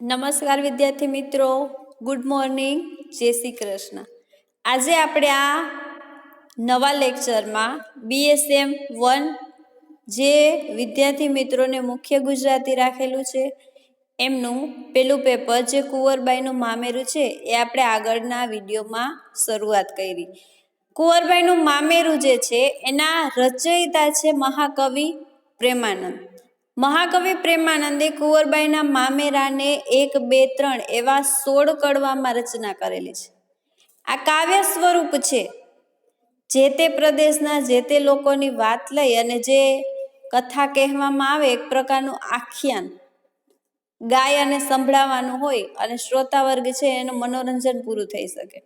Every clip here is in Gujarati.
નમસ્કાર વિદ્યાર્થી મિત્રો. ગુડ મોર્નિંગ જય શ્રી કૃષ્ણ. આજે આપણે આ નવા લેક્ચરમાં બીએસએમ વન જે વિદ્યાર્થી મિત્રોને મુખ્ય ગુજરાતી રાખેલું છે, એમનું પેલું પેપર જે કુંવરબાઈનું મામેરું છે, એ આપણે આગળના વિડીયોમાં શરૂઆત કરી. કુંવરબાઈનું મામેરું જે છે, એના રચયિતા છે મહાકવિ પ્રેમાનંદ. મહાકવિ પ્રેમાનંદે કુંવરબાઈના મામેરાને એક, બે, ત્રણ એવા સોળ કડવામાં રચના કરેલી છે. આ કાવ્ય સ્વરૂપ છે. જે તે પ્રદેશના, જે તે લોકોની વાત લઈ અને જે કથા કહેવામાં આવે, એક પ્રકારનું આખ્યાન ગાય અને સંભળાવવાનું હોય અને શ્રોતા વર્ગ છે, એનું મનોરંજન પૂરું થઈ શકે.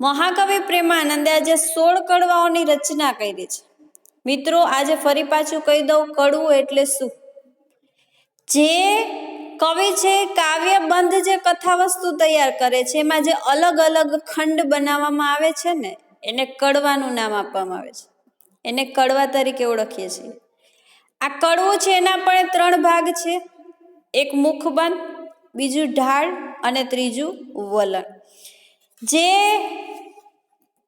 મહાકવિ પ્રેમાનંદે આજે સોળ કડવાઓની રચના કરી છે. મિત્રો, આજે ફરી પાછું કહી દઉં, કડવું એટલે શું જે કવિ છે, કાવ્યબંધ જે કથા વસ્તુ તૈયાર કરે છે, એમાં જે અલગ અલગ ખંડ બનાવવામાં આવે છે ને, એને કડવાનું નામ આપવામાં આવે છે. એને કડવા તરીકે ઓળખીએ છીએ. આ કડવું છે એના પણ ત્રણ ભાગ છે. એક મુખબંધ, બીજું ઢાળ અને ત્રીજું વલણ. જે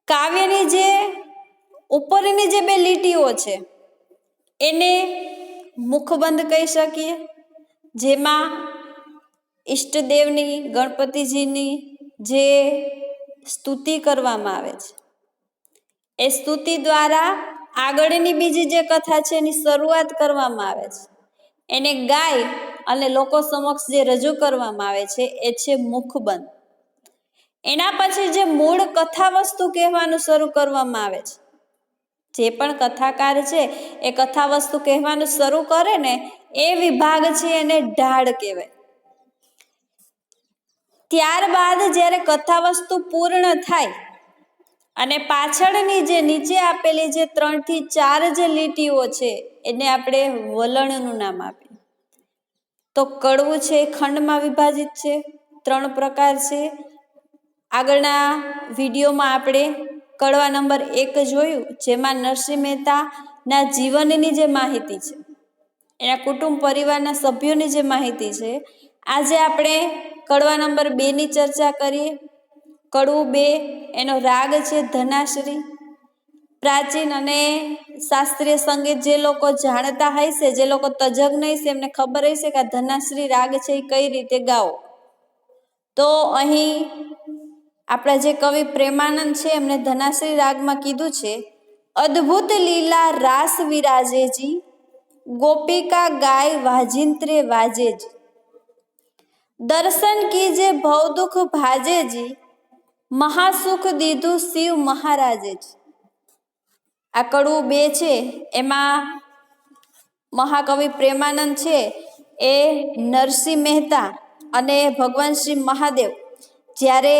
કાવ્યની જે ઉપરની જે બે લીટીઓ છે, એને મુખબંધ કહી શકીએ. જેમાં ઈષ્ટદેવની, ગણપતિજીની જે સ્તુતિ કરવામાં આવે છે. એ સ્તુતિ દ્વારા આગળની બીજી જે કથા છે એની શરૂઆત કરવામાં આવે છે. એને ગાય અને લોકો સમક્ષ જે રજૂ કરવામાં આવે છે એ છે મુખબંધ. એના પછી જે મૂળ કથા વસ્તુ કહેવાનું શરૂ કરવામાં આવે છે. જે પણ કથાકાર છે, એ કથા વસ્તુ કહેવાનું શરૂ કરે ને, એ વિભાગ છે એને ઢાળ કહેવાય. ત્યારબાદ જ્યારે કથા વસ્તુ પૂર્ણ થાય અને પાછળની જે નીચે આપેલી જે ત્રણથી ચાર જે લીટીઓ છે, એને આપણે વલણનું નામ આપીએ. તો કડવું છે, ખંડમાં વિભાજિત છે, ત્રણ પ્રકાર છે. આગળના વિડીયોમાં આપણે કડવા નંબર એક જોયું, જેમાં નરસિંહ મહેતાના જીવનની જે માહિતી છે, એના કુટુંબ પરિવારના સભ્યોની જે માહિતી છે, આજે આપણે કડવા નંબર બેની ચર્ચા કરીએ. કડવું બે, એનો રાગ છે ધનાશ્રી. પ્રાચીન અને શાસ્ત્રીય સંગીત જે લોકો જાણતા હશે જે લોકો તજજ્ઞ હશે એમને ખબર હશે કે આ ધનાશ્રી રાગ છે એ કઈ રીતે ગાવો. તો અહીં આપણા જે કવિ પ્રેમાનંદ છે એમને ધનાશ્રી રાગમાં કીધું છે, અદ્ભુત લીલા રાસ વિરાજેજી ગોપિકા ગાય વાજિંત્રે વાજેજી દર્શન કીજે ભવદુખ ભાજેજી મહાસુખ દીધું શિવ મહારાજેજી આ કડવું બે છે, એમાં મહાકવિ પ્રેમાનંદ છે, એ નરસિંહ મહેતા અને ભગવાન શ્રી મહાદેવ. જ્યારે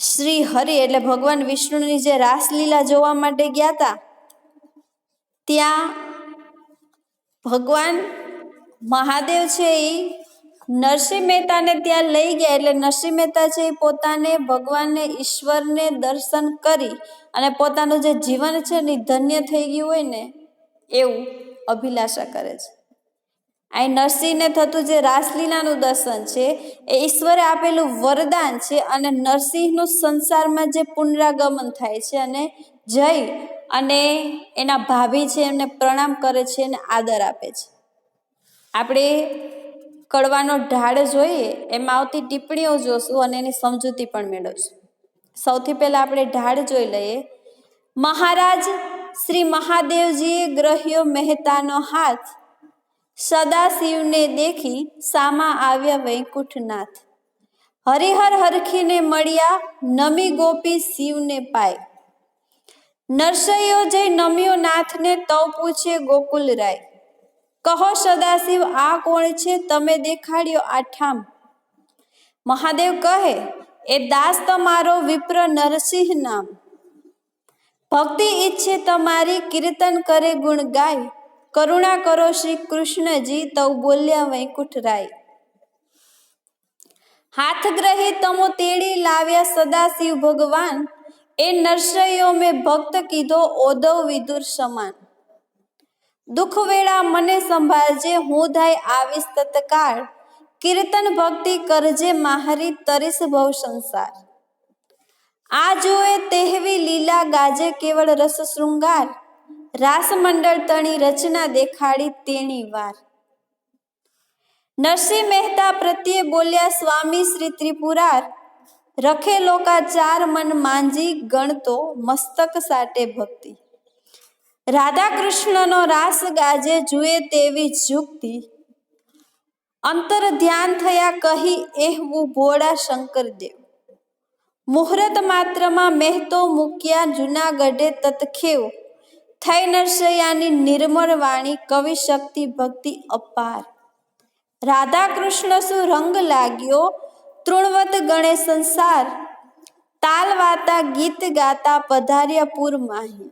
શ્રી હરિ એટલે ભગવાન વિષ્ણુની જે રાસલીલા જોવા માટે ગયા હતા ત્યાં ભગવાન મહાદેવ છે એ નરસિંહ મહેતાને ત્યાં લઈ ગયા એટલે નરસિંહ મહેતા છે એ પોતાને ભગવાનને, ઈશ્વરને દર્શન કરી અને પોતાનું જે જીવન છે ને ધન્ય થઈ ગયું હોય ને, એવું અભિલાષા કરે છે. અહીં નરસિંહને થતું જે રાસલીલાનું દર્શન છે, એ ઈશ્વરે આપેલું વરદાન છે અને નરસિંહનું સંસારમાં જે પુનરાગમન થાય છે અને જઈ અને એના ભાભી છે એમને પ્રણામ કરે છે અને આદર આપે છે. આપણે કડવાનો ઢાળ જોઈએ, એમાં આવતી ટિપ્પણીઓ જોશું અને એની સમજૂતી પણ મેળવશું. સૌથી પહેલાં આપણે ઢાળ જોઈ લઈએ. મહારાજ, શ્રી મહાદેવજીએ ગ્રહ્યો મહેતાનો હાથ સદાશિવને દેખી સામા આવ્યા વૈકુંઠનાથ. હરિહર હરખીને મળ્યા નમી ગોપી શિવને પાય. નરસૈયો જે નમ્યો નાથને તવ પૂછે ગોકુલ રાય. કહો સદાશિવ, આ કોણ છે? તમે દેખાડ્યો આ ઠામ. મહાદેવ કહે, એ દાસ તમારો વિપ્ર નરસિંહ નામ. ભક્તિ ઈચ્છે તમારી, કીર્તન કરે ગુણ ગાય. કરુણા કરો શ્રી કૃષ્ણજી તવ બોલ્યા વૈકુંઠરાય. હાથ ગ્રહી તમો તેડી લાવ્યા સદાશિવ ભગવાન. એ નરસૈયો મેં ભક્ત કીધો, ઓદવ વિદુર સમાન. દુઃખ વેળા મને સંભાળજે, હું થાય આવીશ તત્કાળ. કીર્તન ભક્તિ કરજે, માહરી તરીસ ભવ સંસાર. આ જોએ તેહવી લીલા ગાજે, કેવળ રસ શૃંગાર. રાસ મંડળ તણી રચના દેખાડી તેણી વાર. નરસિંહ મહેતા પ્રત્યે બોલ્યા, સ્વામી શ્રી ત્રિપુરાર, રખે લોકા ચાર મન માંજી ગણતો મસ્તક સાટે ભક્તિ. રાધા કૃષ્ણનો રાસ ગાજે જુએ તેવી જુક્તિ. અંતર ધ્યાન થયા કહી એહવું ભોળા શંકરદેવ. મુહૂર્ત માત્રમાં મહેતો મૂક્યા જુનાગઢે તતખેવ. થઈ નરસૈયાની નિર્મળ વાણી, કવિ શક્તિ, ભક્તિ અપાર. રાધા કૃષ્ણ શું રંગ લાગ્યો? તૃણવત ગણે સંસાર. તાલ વાતા ગીત ગાતા પધાર્યા પૂર માહી.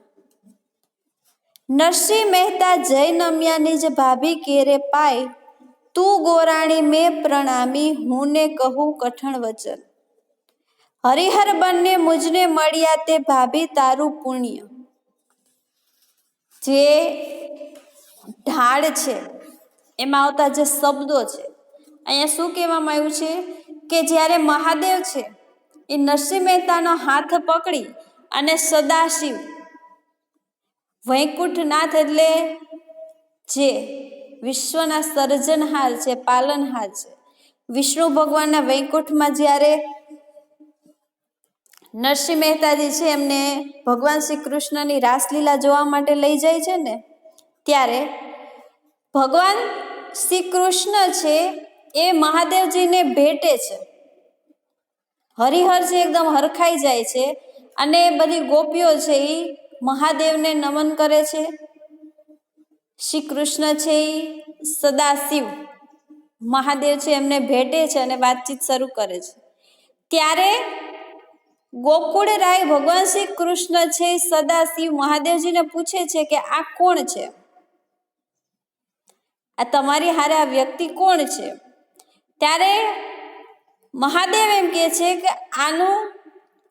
નરસિંહ મહેતા જય નમ્યાની જ ભાભી કેરે પાય. તું ગોરાણી મેં પ્રણામી હું ને કહું કઠણ વચન. હરિહર બંને મુજને મળ્યા તે ભાભી તારું પુણ્ય. જે ઢાળ છે, એમાં આવતા જે શબ્દો છે, અહીંયા શું કહેવામાં આવ્યું છે કે જ્યારે મહાદેવ છે, એ નરસિંહ મહેતાનો હાથ પકડી અને સદાશિવ વૈકુંઠનાથ એટલે જે વિશ્વના સર્જનહાર છે, પાલનહાર છે, વિષ્ણુ ભગવાનના વૈકુંઠમાં જ્યારે નરસિંહ મહેતાજી છે, એમને ભગવાન શ્રી કૃષ્ણની રાસલીલા જોવા માટે લઈ જાય છે ને, ત્યારે ભગવાન શ્રી કૃષ્ણ છે, એ મહાદેવજીને ભેટે છે. હરિહર છે, એકદમ હરખાઈ જાય છે અને બધી ગોપીઓ છે, એ મહાદેવને નમન કરે છે. શ્રી કૃષ્ણ છે, એ સદાશિવ મહાદેવ છે, એમને ભેટે છે અને વાતચીત શરૂ કરે છે. ત્યારે ગોકુળ રાય ભગવાન શ્રી કૃષ્ણ છે, સદાશિવ મહાદેવજીને પૂછે છે કે આ કોણ છે? આ તમારી હારે આ વ્યક્તિ કોણ છે? ત્યારે મહાદેવ એમ કહે છે કે આનું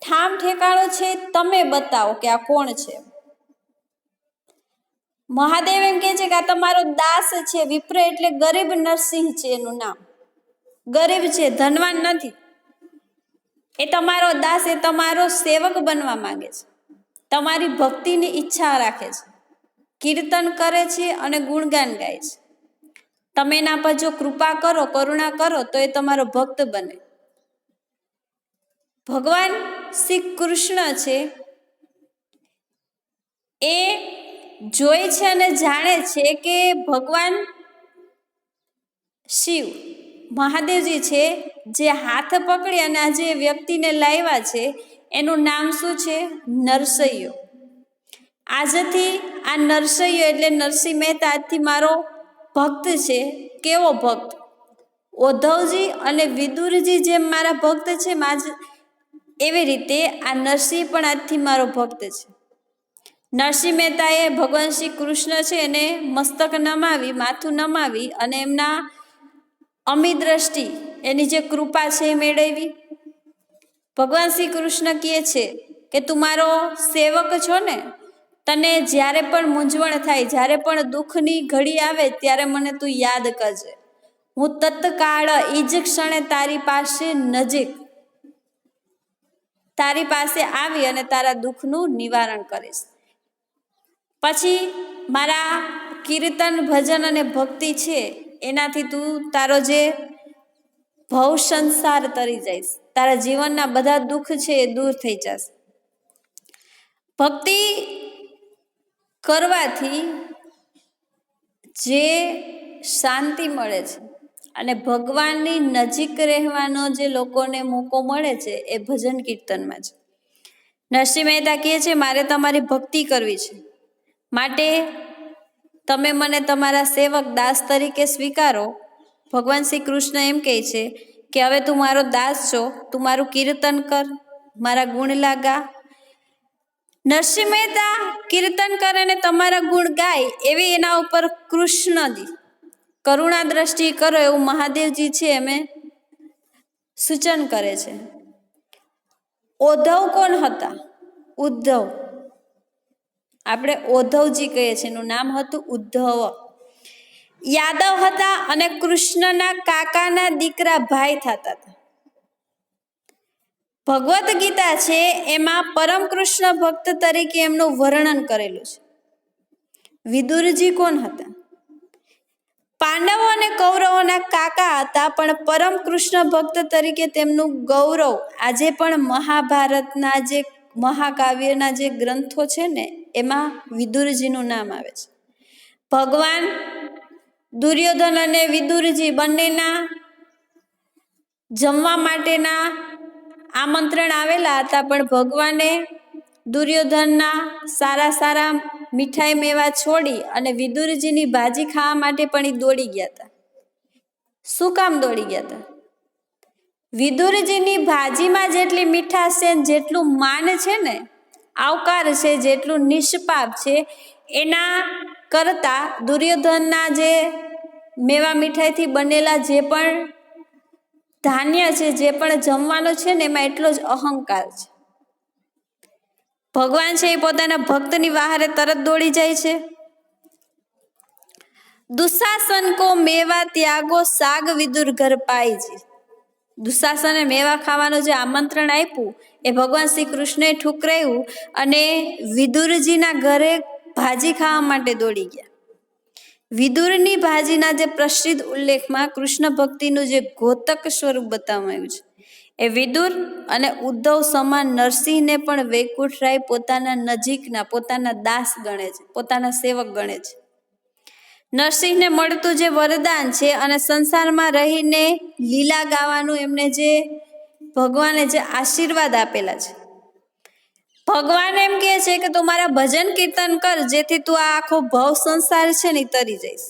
ઠામ ઠેકાણો છે, તમે બતાવો કે આ કોણ છે? મહાદેવ એમ કહે છે કે આ તમારો દાસ છે, વિપ્ર એટલે ગરીબ નરસિંહ છે એનું નામ. ગરીબ છે, ધનવાન નથી. એ તમારો દાસ એ તમારો સેવક બનવા માંગે છે. તમારી ભક્તિની ઈચ્છા રાખે છે. કીર્તન કરે છે અને ગુણગાન ગાય છે. તમે એના પર જો કૃપા કરો, કરુણા કરો, તો એ તમારો ભક્ત બને. ભગવાન શ્રી કૃષ્ણ છે. એ જોઈ છે અને જાણે છે કે ભગવાન શિવ મહાદેવજી છે જે હાથ પકડી અને આ જે વ્યક્તિને લાવ્યા છે, એનું નામ શું છે? નરસૈયો. આજથી આ નરસૈયો એટલે નરસિંહ મહેતા આજથી મારો ભક્ત છે. કેવો ભક્ત? ઓધવજી અને વિદુરજી જેમ મારા ભક્ત છે માજ એવી રીતે આ નરસિંહ પણ આજથી મારો ભક્ત છે. નરસિંહ મહેતાએ ભગવાન શ્રી કૃષ્ણ છે, એને મસ્તક નમાવી, માથું નમાવી અને એમના અમી દ્રષ્ટિ એની જે કૃપા છે એ મેળવી. ભગવાન શ્રી કૃષ્ણ કહે છે કે તું મારો સેવક છો ને, તને જ્યારે પણ મૂંઝવણ થાય, જ્યારે પણ દુઃખની ઘડી આવે, ત્યારે મને તું યાદ કરજે. હું તત્કાળ એ જ ક્ષણે તારી પાસે નજીક, તારી પાસે આવી અને તારા દુઃખનું નિવારણ કરીશ. પછી મારા કીર્તન, ભજન અને ભક્તિ છે, એનાથી તું તારો જે ભવ સંસાર તરી જઈશ. તારા જીવનના બધા દુઃખ છે એ દૂર થઈ જશે. ભક્તિ કરવાથી જે શાંતિ મળે છે અને ભગવાનની નજીક રહેવાનો જે લોકોને મોકો મળે છે એ ભજન કીર્તનમાં છે. નરસિંહ મહેતા કહે છે, મારે તમારી ભક્તિ કરવી છે. માટે તમે મને તમારા સેવક દાસ તરીકે સ્વીકારો ભગવાન શ્રી કૃષ્ણ એમ કહે છે કે હવે તું મારો દાસ છો, તું મારું કીર્તન કર, મારા ગુણ લાગા. નરસિંહ મહેતા કીર્તન કરે ને તમારા ગુણ ગાય એવી એના ઉપર કૃષ્ણજી કરુણા દ્રષ્ટિ કરો એવું મહાદેવજી છે એમે સૂચન કરે છે. ઓધવ કોણ હતા? ઉદ્ધવ. આપણે ઓધવજી કહીએ છીએ, એનું નામ હતું ઉદ્ધવ. યાદવ હતા અને કૃષ્ણના કાકાના દીકરા ભાઈ થતા હતા. ભગવદ્ ગીતા છે, એમાં પરમ કૃષ્ણ ભક્ત તરીકે એમનું વર્ણન કરેલું છે. વિદુરજી કોણ હતા? પાંડવો અને કૌરવોના કાકા હતા, પણ પરમ કૃષ્ણ ભક્ત તરીકે તેમનું ગૌરવ આજે પણ મહાભારતના જે મહાકાવ્યના જે ગ્રંથો છે ને, એમાં વિદુરજીનું નામ આવે છે. ભગવાન દુર્યોધન અને વિદુરજી બંનેના જમવા માટેના આમંત્રણ આવેલા હતા, પણ ભગવાને દુર્યોધનના સારા સારા મીઠાઈ મેવા છોડી અને વિદુરજીની ભાજી ખાવા માટે પણ એ દોડી ગયા હતા. શું કામ દોડી ગયા હતા? વિદુરજીની ભાજીમાં જેટલી મીઠાશ છે જેટલું માન છે ને, આવકાર છે, જેટલું નિષ્પાપ છે, એના કરતા દુર્યોધનના જે મેવા મીઠાઈથી બનેલા જે પણ ધાન્ય છે, જે પણ જમવાનો છે ને, એમાં એટલો જ અહંકાર છે. ભગવાન છે એ પોતાના ભક્તની વાહારે તરત દોડી જાય છે. દુશાસન કો મેવા ત્યાગો સાગ વિદુર ઘર પાઈજી દુશાસને મેવા ખાવાનું જે આમંત્રણ આપ્યું, એ ભગવાન શ્રી કૃષ્ણએ ઠુકરાયું અને વિદુરજીના ઘરે ભાજી ખાવા માટે દોડી ગયા. વિદુરની ભાજીના જે પ્રસિદ્ધ ઉલ્લેખમાં કૃષ્ણ ભક્તિનું જે ઘોતક સ્વરૂપ બતાવવામાં છે. એ વિદુર અને ઉદ્ધવ સમાન નરસિંહને પણ વૈકુંઠરાય પોતાના નજીકના, પોતાના દાસ ગણે છે, પોતાના સેવક ગણે છે. નરસિંહને મળતું જે વરદાન છે અને સંસારમાં રહીને લીલા ગાવાનું એમને જે ભગવાને જે આશીર્વાદ આપેલા છે ભગવાન એમ કહે છે કે તું મારા ભજન કીર્તન કર, જેથી તું આ આખો ભવ સંસાર છે ને તરી જઈશ.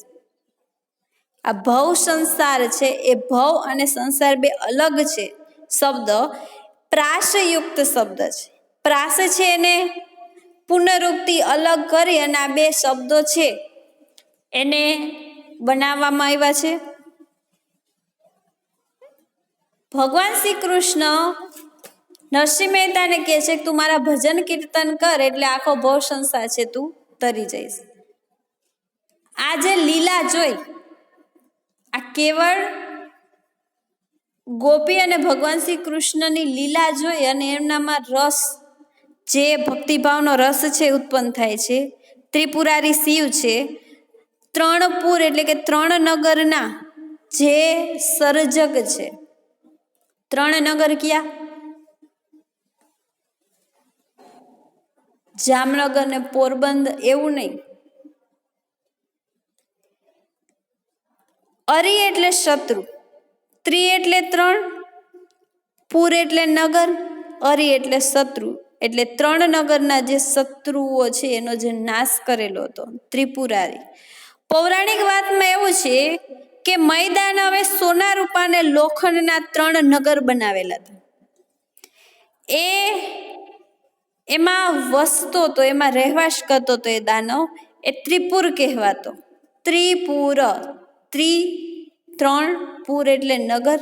આ ભવ સંસાર છે, એ ભવ અને સંસાર બે અલગ છે. શબ્દ પ્રાસયુક્ત શબ્દ છે. પ્રાસ છે એને પુનરુક્તિ અલગ કરી અને આ બે શબ્દો છે એને બનાવવામાં આવ્યા છે. ભગવાન શ્રી કૃષ્ણ નરસિંહ મહેતાને કહે છે કે તું મારા ભજન કીર્તન કર એટલે આખો ભવ સંસાર છે તું તરી જઈશ. આ જે લીલા જોઈ, આ કેવળ ગોપી અને ભગવાન શ્રી કૃષ્ણની લીલા જોઈ અને એમનામાં રસ, જે ભક્તિભાવનો રસ છે ઉત્પન્ન થાય છે. ત્રિપુરારી શિવ છે. ત્રણપુર એટલે કે ત્રણ નગરના જે સર્જક છે. ત્રણ નગર ક્યાં? જામનગર ને પોરબંદર એવું નહીં. અરી એટલે શત્રુ, ત્રિ એટલે ત્રણ, પુર એટલે નગર, અરી એટલે શત્રુ. એટલે ત્રણ નગરના જે શત્રુઓ છે એનો જે નાશ કરેલો હતો, ત્રિપુરારી. પૌરાણિક વાતમાં એવું છે કે મૈદાન હવે સોના રૂપાને લોખંડના ત્રણ નગર બનાવેલા હતા. એ એમાં વસતો તો, એમાં રહેવાસ કરતો તો એ દાનવ એ ત્રિપુર કહેવાતો. ત્રિપુર, ત્રિ, ત્રણ, પુર એટલે નગર.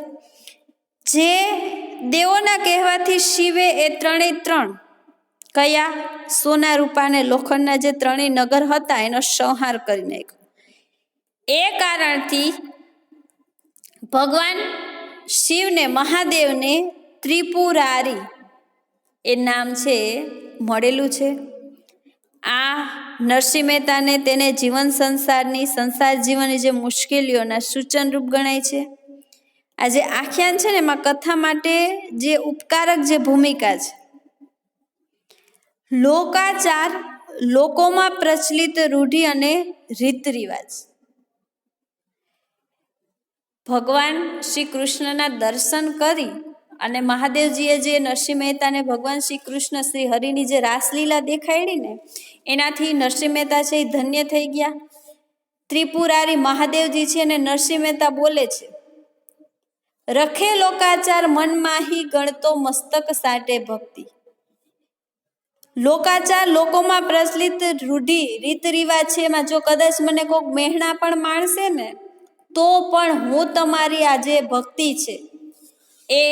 જે દેવોના કહેવાથી શિવે એ ત્રણેય ત્રણ. કયા? સોના રૂપાને લોખંડના જે ત્રણેય નગર હતા, એનો સંહાર કરી નાખ્યો. એ કારણથી ભગવાન શિવને, મહાદેવને ત્રિપુરારી એ નામ છે, મળેલું છે. આ નરસિંહ મહેતાને તેને જીવન સંસારની, સંસાર જીવનની જે મુશ્કેલીઓના સૂચનરૂપ ગણાય છે. આ જે આખ્યાન છે ને, એમાં કથા માટે જે ઉપકારક જે ભૂમિકા છે. લોકાચાર લોકોમાં પ્રચલિત રૂઢિ અને રીત રિવાજ ભગવાન શ્રી કૃષ્ણના દર્શન કરી અને મહાદેવજીએ જે નરસિંહ મહેતાને ભગવાન શ્રી કૃષ્ણ શ્રી હરિની જે રાસલીલા દેખાડી ને, એનાથી નરસિંહ મહેતા છે એ ધન્ય થઈ ગયા. ત્રિપુરારી મહાદેવજી છે ને નરસિંહ મહેતા બોલે છે, રખે લોકાચાર મન ગણતો મસ્તક સાટે ભક્તિ. લોકાચાર લોકોમાં પ્રચલિત રૂઢિ રીત રિવાજ છે એમાં જો કદાચ મને કોઈક મહેણા પણ માણશે ને, તો પણ હું તમારી આજે ભક્તિ છે. એ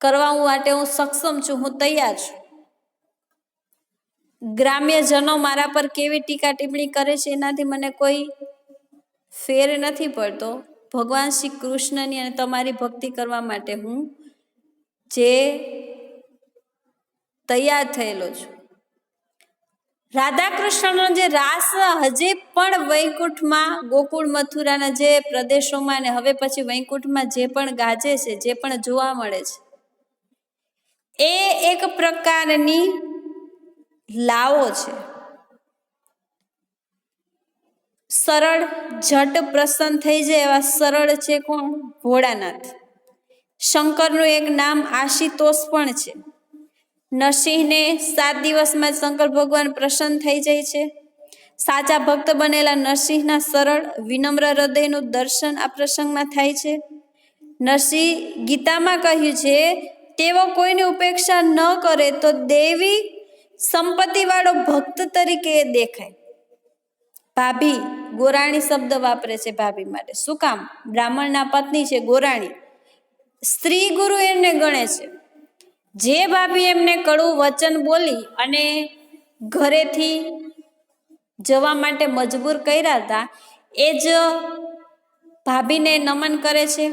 કરવા માટે હું સક્ષમ છું, હું તૈયાર છું. ગ્રામ્યજનો મારા પર કેવી ટીકા ટિપ્પણી કરે છે એનાથી મને કોઈ ફેર નથી પડતો. ભગવાન શ્રી કૃષ્ણની અને તમારી ભક્તિ કરવા માટે હું જે તૈયાર થયેલો છું. રાધા કૃષ્ણનો જે રાસ હજી પણ વૈકુંઠમાં, ગોકુળ મથુરાના જે પ્રદેશોમાં અને હવે પછી વૈકુંઠમાં જે પણ ગાજે છે, જે પણ જોવા મળે છે, એ એક પ્રકારની લાવો છે. સરળ જટ પ્રસન્ન થઈ જાય એવા સરળ છે કોણ? ભોળાનાથ. શંકરનું એક નામ આશિતોષ પણ છે. નરસિંહને સાત દિવસમાં શંકર ભગવાન પ્રસન્ન થઈ જાય છે. સાચા ભક્ત બનેલા નરસિંહના સરળ, વિનમ્ર હૃદયનું દર્શન આ પ્રસંગમાં થાય છે. નરસિંહ ગીતામાં કહ્યું છે, તેઓ કોઈની ઉપેક્ષા ન કરે તો દેવી સંપત્તિવાળો ભક્ત તરીકે દેખાય. ભાભી, ગોરાણી શબ્દ વાપરે છે ભાભી માટે. શું કામ? બ્રાહ્મણના પત્ની છે ગોરાણી. સ્ત્રી ગુરુ એને ગણે છે. જે ભાભી એમને કડું વચન બોલી અને ઘરેથી જવા માટે મજબૂર કર્યા હતા, એ જ ભાભીને નમન કરે છે.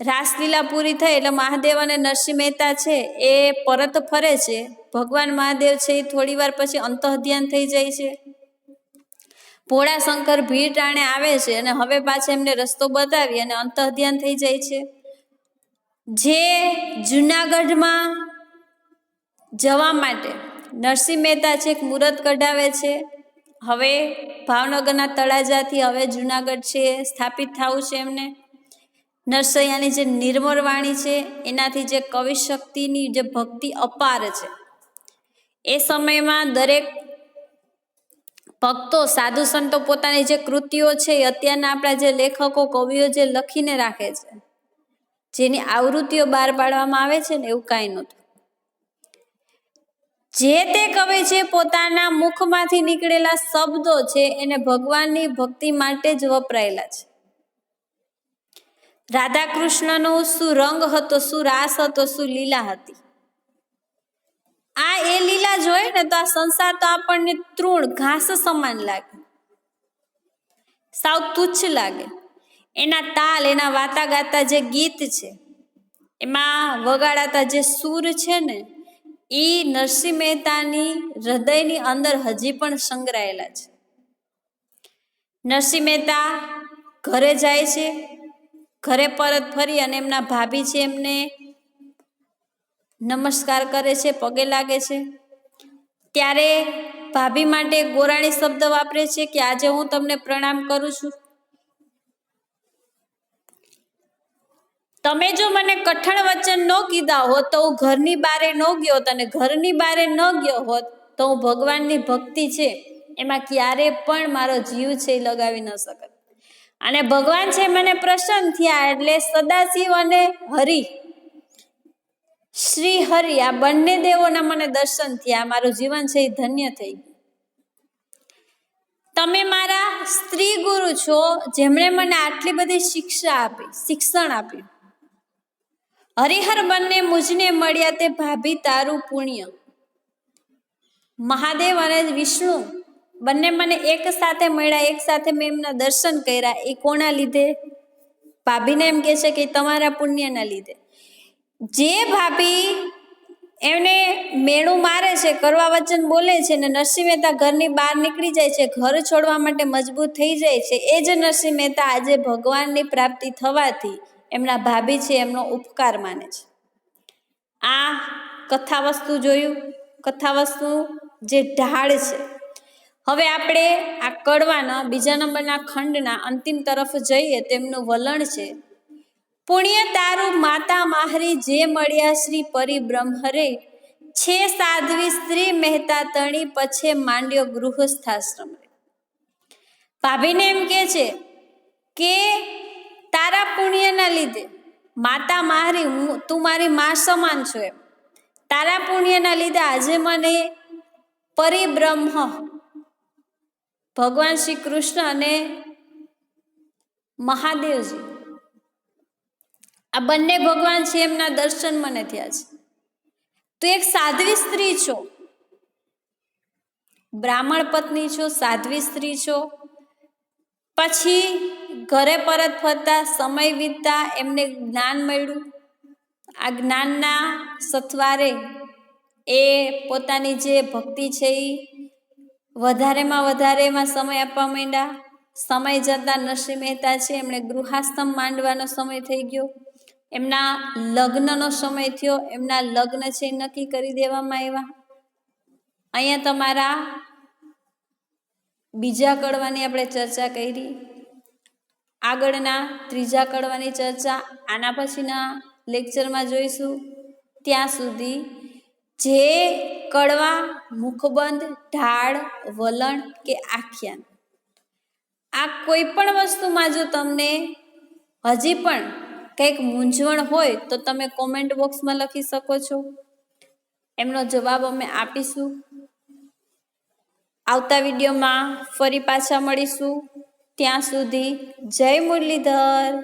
રાસલીલા પૂરી થઈ એટલે મહાદેવ અને નરસિંહ મહેતા છે, એ પરત ફરે છે. ભગવાન મહાદેવ છે એ થોડી વાર પછી અંતઃધ્યાન થઈ જાય છે. ભોળાશંકર ભીડ ટાણે આવે છે અને હવે પાછા એમને રસ્તો બતાવી અને અંતઃધ્યાન થઈ જાય છે. જે જુનાગઢમાં જવા માટે નરસિંહ મહેતા છે, એક મુહૂર્ત કઢાવે છે. હવે ભાવનગરના તળાજાથી હવે જુનાગઢ છે, સ્થાપિત થવું છે એમને. નરસૈયાની જે નિર્મળ વાણી છે, એનાથી જે કવિ શક્તિની જે ભક્તિ અપાર છે, એ સમયમાં દરેક ભક્તો, સાધુ સંતો પોતાની જે કૃતિઓ છે, એ અત્યારના આપણા જે લેખકો, કવિઓ જે લખીને રાખે છે. જેની આવૃત્તિઓ બહાર પાડવામાં આવે છે ને એવું કાંઈ નહોતું. જે તે કવિ છે પોતાના મુખમાંથી નીકળેલા શબ્દો છે એને ભગવાનની ભક્તિ માટે જ વપરાયેલા છે. રાધા કૃષ્ણનો શું રંગ હતો, શું રાસ હતો, શું લીલા હતી? આ એ લીલા જોઈએ ને તો આ સંસાર તો આપણને તૃણ, ઘાસ સમાન લાગે. સાવ તુચ્છ લાગે. એના તાલ, એના વાતા ગાતા જે ગીત છે, એમાં વગાડાતા જે સૂર છે ને એ નરસિંહ મહેતાની હૃદયની અંદર હજી પણ સંગ્રહાયેલા છે. નરસિંહ મહેતા ઘરે જાય છે, ઘરે પરત ફરી અને એમના ભાભી છે એમને નમસ્કાર કરે છે, પગે લાગે છે. ત્યારે ભાભી માટે ગોરાણી શબ્દ વાપરે છે કે, આજે હું તમને પ્રણામ કરું છું. તમે જો મને કઠણ વચન ન કીધા હોત તો હું ઘરની બારે ન ગયો હોત અને ઘરની બારે ન ગયો હોત તો હું ભગવાનની ભક્તિ છે, એમાં ક્યારે પણ મારો જીવ છે લગાવી ન શકત. અને ભગવાન છે મને પ્રસન્ન થયા એટલે સદાશિવ અને હરિ, શ્રી હરિ, આ બંને દેવોના મને દર્શન થયા, મારું જીવન છે એ ધન્ય થઈ ગયું. તમે મારા સ્ત્રી ગુરુ છો જેમણે મને આટલી બધી શિક્ષા આપી, શિક્ષણ આપ્યું. હરિહર બંને મુજને મળ્યા તે ભાભી તારું પુણ્ય. મહાદેવ અને વિષ્ણુ બંને મને એક સાથે મળ્યા, એક સાથે મેં એમના દર્શન કર્યા. એ કોના લીધે? ભાભીને એમ કહે છે કે તમારા પુણ્યના લીધે. જે ભાભી એમને મેણું મારે છે, કરવા વચન બોલે છે ને નરસિંહ મહેતા ઘરની બહાર નીકળી જાય છે, ઘર છોડવા માટે મજબૂત થઈ જાય છે, એ જ નરસિંહ મહેતા આજે ભગવાનની પ્રાપ્તિ થવાથી એમના ભાભી છે, એમનો ઉપકાર માને છે. આ કથા વસ્તુ જોયું કથા વસ્તુ જે ઢાળ છે. હવે આપણે આ કડવાના બીજા નંબરના ખંડના અંતિમ તરફ જઈએ, તેમનું વલણ છે. પુણ્ય તારું માતા માહરી જે મળ્યા શ્રી પરિબ્રહ્મરે, છે સાધ્વી સ્ત્રી મહેતા તણી પછે માંડ્યો ગૃહસ્થાશ્રમ ભાભીને એમ કે છે કે તારા પુણ્યના લીધે. માતા મારી, હું, તું મારી મા સમાન છું એમ. તારા પુણ્યના લીધે આજે મને પરિબ્રહ્મ, ભગવાન શ્રી કૃષ્ણ અને મહાદેવજી. આ બંને ભગવાન છે એમના દર્શન મને થયા છે. તું એક સાધ્વી સ્ત્રી છો. બ્રાહ્મણ પત્ની છો, સાધ્વી સ્ત્રી છો. પછી ઘરે પરત ફરતા, સમય વીતતા એમને જ્ઞાન મળ્યું. આ જ્ઞાનના સથવારે એ પોતાની જે ભક્તિ છે એ વધારેમાં વધારે એમાં સમય આપવા માંડ્યા. સમય જતાં નરસિંહ મહેતા છે, એમણે ગૃહાસ્તમ માંડવાનો સમય થઈ ગયો. એમના લગ્નનો સમય થયો, એમના લગ્ન છે નક્કી કરી દેવામાં આવ્યા. અહીંયા તમારા બીજા કડવાની આપણે ચર્ચા કરી. આગળના ત્રીજા કડવાની ચર્ચા આના પછીના લેક્ચરમાં જોઈશું. ત્યાં સુધી જે કડવા, મુખબંધ, ઢાળ, વલણ કે આખ્યાન, આ કોઈ પણ વસ્તુમાં જો તમને હજી પણ કંઈક મૂંઝવણ હોય તો તમે કોમેન્ટ બોક્સમાં લખી શકો છો. એમનો જવાબ અમે આપીશું. આવતા વિડીયોમાં ફરી પાછા મળીશું. ત્યાં સુધી જય મુરલીધર.